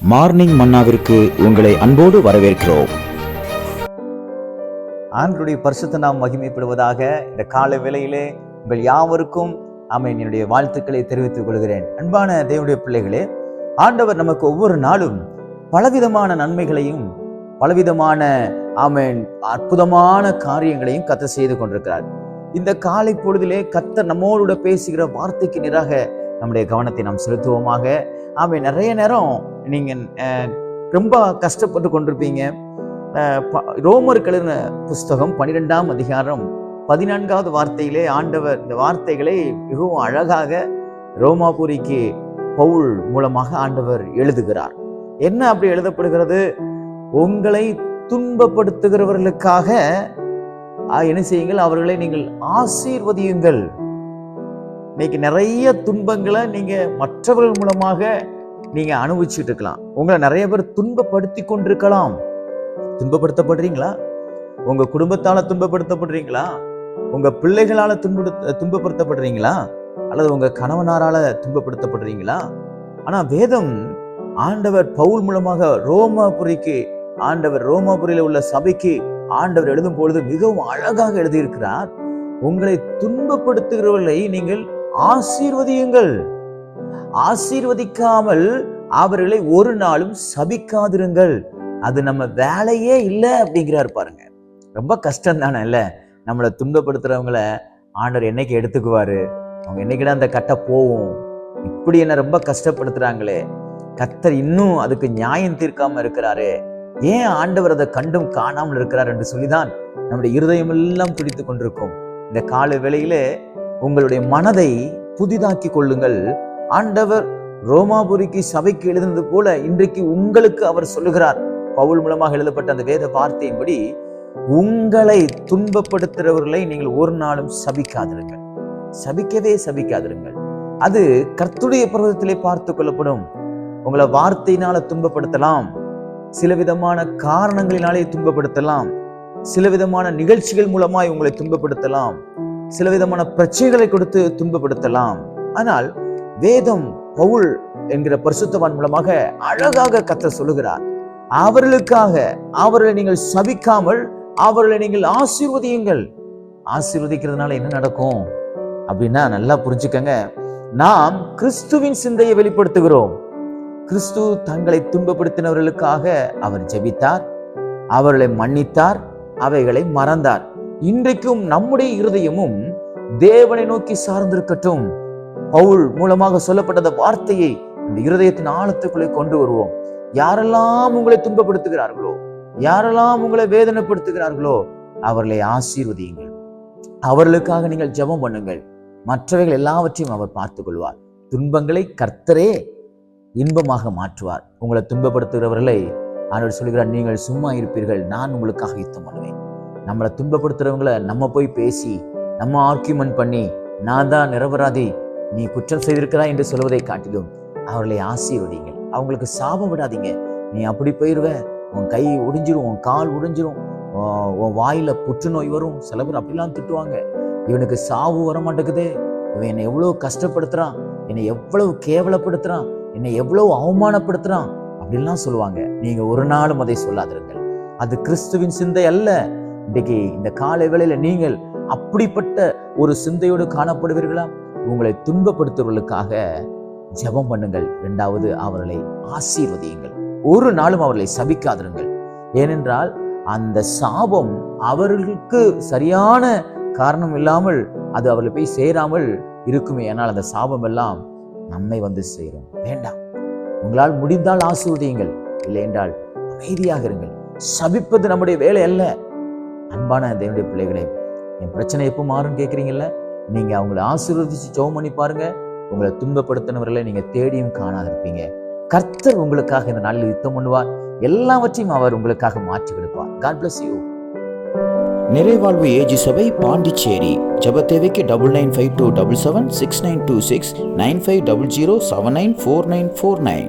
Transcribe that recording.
Morning மன்னாவிற்கு உங்களை அன்போடு வரவேற்கிறோம். ஆண்டருடைய பரிசுத்த நாம் மகிமைப்படுவதாக இந்த கால வேளையிலே உங்கள் யாவருக்கும் ஆமென். என்னுடைய வாழ்த்துக்களை தெரிவித்துக் கொள்கிறேன். அன்பான தேவனுடைய பிள்ளைகளே ஆண்டவர் நமக்கு ஒவ்வொரு நாளும் பலவிதமான நன்மைகளையும் பலவிதமான ஆமேன் அற்புதமான காரியங்களையும் கத்த செய்து கொண்டிருக்கிறார். இந்த காலை பொழுதிலே கத்த நம்மோடு பேசுகிற வார்த்தைக்கு நேராக நம்முடைய கவனத்தை நாம் செலுத்துவோமாக. ஆமென் நிறைய நேரம் நீங்கள் ரொம்ப கஷ்டப்பட்டு கொண்டிருப்பீங்க. ப- ரோமர் கழுன புஸ்தகம் பனிரெண்டாம் அதிகாரம் பதினான்காவது வார்த்தையிலே ஆண்டவர் இந்த வார்த்தைகளை மிகவும் அழகாக ரோமாபுரிக்கு பவுல் மூலமாக ஆண்டவர் எழுதுகிறார். என்ன அப்படி எழுதப்படுகிறது? உங்களை துன்பப்படுத்துகிறவர்களுக்காக என்ன செய்யுங்கள்? அவர்களை நீங்கள் ஆசீர்வதியுங்கள். இன்னைக்கு நிறைய துன்பங்களை நீங்கள் மற்றவர்கள் மூலமாக நீங்கள் அனுபவிச்சுட்டு இருக்கலாம். உங்களை நிறைய பேர் துன்பப்படுத்தி கொண்டிருக்கலாம். துன்பப்படுத்தப்படுறீங்களா? உங்கள் குடும்பத்தால் துன்பப்படுத்தப்படுறீங்களா? உங்கள் பிள்ளைகளால் துன்படுத்த துன்பப்படுத்தப்படுறீங்களா? அல்லது உங்கள் கணவனாரால் துன்பப்படுத்தப்படுறீங்களா? ஆனால் வேதம் ஆண்டவர் பவுல் மூலமாக ரோமாபுரிக்கு ஆண்டவர் ரோமாபுரியில் உள்ள சபைக்கு ஆண்டவர் எழுதும் பொழுது மிகவும் அழகாக எழுதியிருக்கிறார். உங்களை துன்பப்படுத்துகிறவர்களை நீங்கள் ஆசீர்வதியுங்கள். ஆசீர்வதிக்காமல் அவர்களை ஒரு நாளும் சபிக்காதிருங்கள். அது நம்ம வேலையே இல்லை அப்படிங்கிறார் பாருங்க. ரொம்ப கஷ்டம் தானே இல்லை? நம்மளை துன்பப்படுத்துறவங்கள ஆண்டவர் என்னைக்கு எடுத்துக்குவாரு? அவங்க என்னைக்கிட அந்த கட்டை போகும் இப்படி என்ன ரொம்ப கஷ்டப்படுத்துறாங்களே. கத்தர் இன்னும் அதுக்கு நியாயம் தீர்க்காம இருக்கிறாரே. ஏன் ஆண்டவர் அதை கண்டும் காணாமல் இருக்கிறார் என்று சொல்லிதான் நம்முடைய இருதயம் எல்லாம் துடித்து கொண்டிருக்கும். இந்த கால வேளையிலே உங்களுடைய மனதை புதிதாக்கி கொள்ளுங்கள். ஆண்டவர் ரோமாபுரிக்கு சபைக்கு எழுதினது போல இன்றைக்கு உங்களுக்கு அவர் சொல்லுகிறார். பவுல் மூலமாக எழுதப்பட்ட அந்த வேத வார்த்தையின்படி உங்களை துன்பப்படுத்துகிறவர்களை நீங்கள் ஒரு நாளும் சபிக்காதிருங்கள். சபிக்கவே சபிக்காதிருங்கள். அது கர்த்துடைய பர்வதத்திலே பார்த்து கொள்ளப்படும். உங்களை வார்த்தையினால துன்பப்படுத்தலாம். சில விதமான காரணங்களினாலே துன்பப்படுத்தலாம். சில விதமான நிகழ்ச்சிகள் மூலமாய் உங்களை துன்பப்படுத்தலாம். சில விதமான பிரச்சனைகளை கொடுத்து துன்பப்படுத்தலாம். ஆனால் வேதம் பவுல் என்கிற பரிசுத்தவான் மூலமாக அழகாக கத்த சொல்லுகிறார். அவர்களுக்காக அவர்களை நீங்கள் சபிக்காமல் அவர்களை நீங்கள் ஆசீர்வதியுங்கள். ஆசீர்வதிக்கிறதுனால என்ன நடக்கும்? அப்படின்னா நல்லா புரிஞ்சுக்கங்க. நாம் கிறிஸ்துவின் சிந்தையை வெளிப்படுத்துகிறோம். கிறிஸ்து தங்களை துன்பப்படுத்தினவர்களுக்காக அவர் ஜெபித்தார். அவர்களை மன்னித்தார். அவைகளை மறந்தார். இன்றைக்கும் நம்முடைய இருதயமும் தேவனை நோக்கி சார்ந்திருக்கட்டும். பவுல் மூலமாக சொல்லப்பட்ட வார்த்தையை இந்த இருதயத்தின் ஆழத்துக்குள்ளே கொண்டு வருவோம். யாரெல்லாம் உங்களை துன்பப்படுத்துகிறார்களோ யாரெல்லாம் உங்களை வேதனைப்படுத்துகிறார்களோ அவர்களை ஆசீர்வதியுங்கள். அவர்களுக்காக நீங்கள் ஜெபம் பண்ணுங்கள். மற்றவைகள் எல்லாவற்றையும் அவர் பார்த்துக் கொள்வார் துன்பங்களை கர்த்தரே இன்பமாக மாற்றுவார். உங்களை துன்பப்படுத்துகிறவர்களை ஆண்டவர் சொல்கிறார் நீங்கள் சும்மா இருப்பீர்கள். நான் உங்களுக்காக யுத்தம் பண்ணுவேன். நம்மளை துன்பப்படுத்துறவங்கள நம்ம போய் பேசி நம்ம ஆர்கியூமெண்ட் பண்ணி நான் தான் நிரபராதி நீ குற்றம் செய்திருக்கிறா என்று சொல்வதை காட்டிலும் அவர்களை ஆசீர்வதிங்கள் அவங்களுக்கு சாபம் விடாதீங்க. நீ அப்படி போயிடுவ உன் கை ஒடிஞ்சிரும் உன் கால் ஒடிஞ்சிரும் உன் உன் புற்றுநோய் வரும். சில பேர் அப்படிலாம் திட்டுவாங்க. இவனுக்கு சாவு வர மாட்டேங்குது இவன் என்னை எவ்வளோ கஷ்டப்படுத்துறான். என்னை எவ்வளவு கேவலப்படுத்துகிறான் என்னை எவ்வளவு அவமானப்படுத்துறான். அப்படின்லாம் சொல்லுவாங்க. நீங்கள் ஒரு நாளும் அதை சொல்லாதிருங்கள். அது கிறிஸ்துவின் சிந்தை அல்ல. இன்றைக்கு இந்த கால வேளையில நீங்கள் அப்படிப்பட்ட ஒரு சிந்தையோடு காணப்படுவீர்களா? உங்களை துன்பப்படுத்துவர்களுக்காக ஜெபம் பண்ணுங்கள். இரண்டாவது அவர்களை ஆசீர்வதியுங்கள். ஒரு நாளும் அவர்களை சபிக்காதிருங்கள். ஏனென்றால் அந்த சாபம் அவர்களுக்கு சரியான காரணம் இல்லாமல் அது அவர்களை போய் சேராமல் இருக்குமே. ஆனால் அந்த சாபம் எல்லாம் நம்மை வந்து சேரும். வேண்டாம். உங்களால் முடிந்தால் ஆசீர்வதியுங்கள். இல்லை என்றால் அமைதியாக இருங்கள். சபிப்பது நம்முடைய வேலை அல்ல. அன்பான தேவனுடைய பிள்ளைகளே என் பிரச்சனை எப்போ மாறும்னு கேட்குறீங்கல்ல நீங்கள் அவங்கள ஆசீர்வதிச்சு ஜெபம் பண்ணி பாருங்க. உங்களை துன்பப்படுத்தினவர்களை நீங்கள் தேடியும் காணாதிருப்பீங்க. கர்த்தர் உங்களுக்காக இந்த நாளில் யுத்தம் பண்ணுவார். எல்லாவற்றையும் அவர் உங்களுக்காக மாற்றி கொடுப்பார். காட் பிளஸ் யூ நிறைவாழ்வு ஏஜி சபை பாண்டிச்சேரி. ஜெப தேவைக்கு double nine five two double seven six nine two six nine five double zero seven nine four nine four nine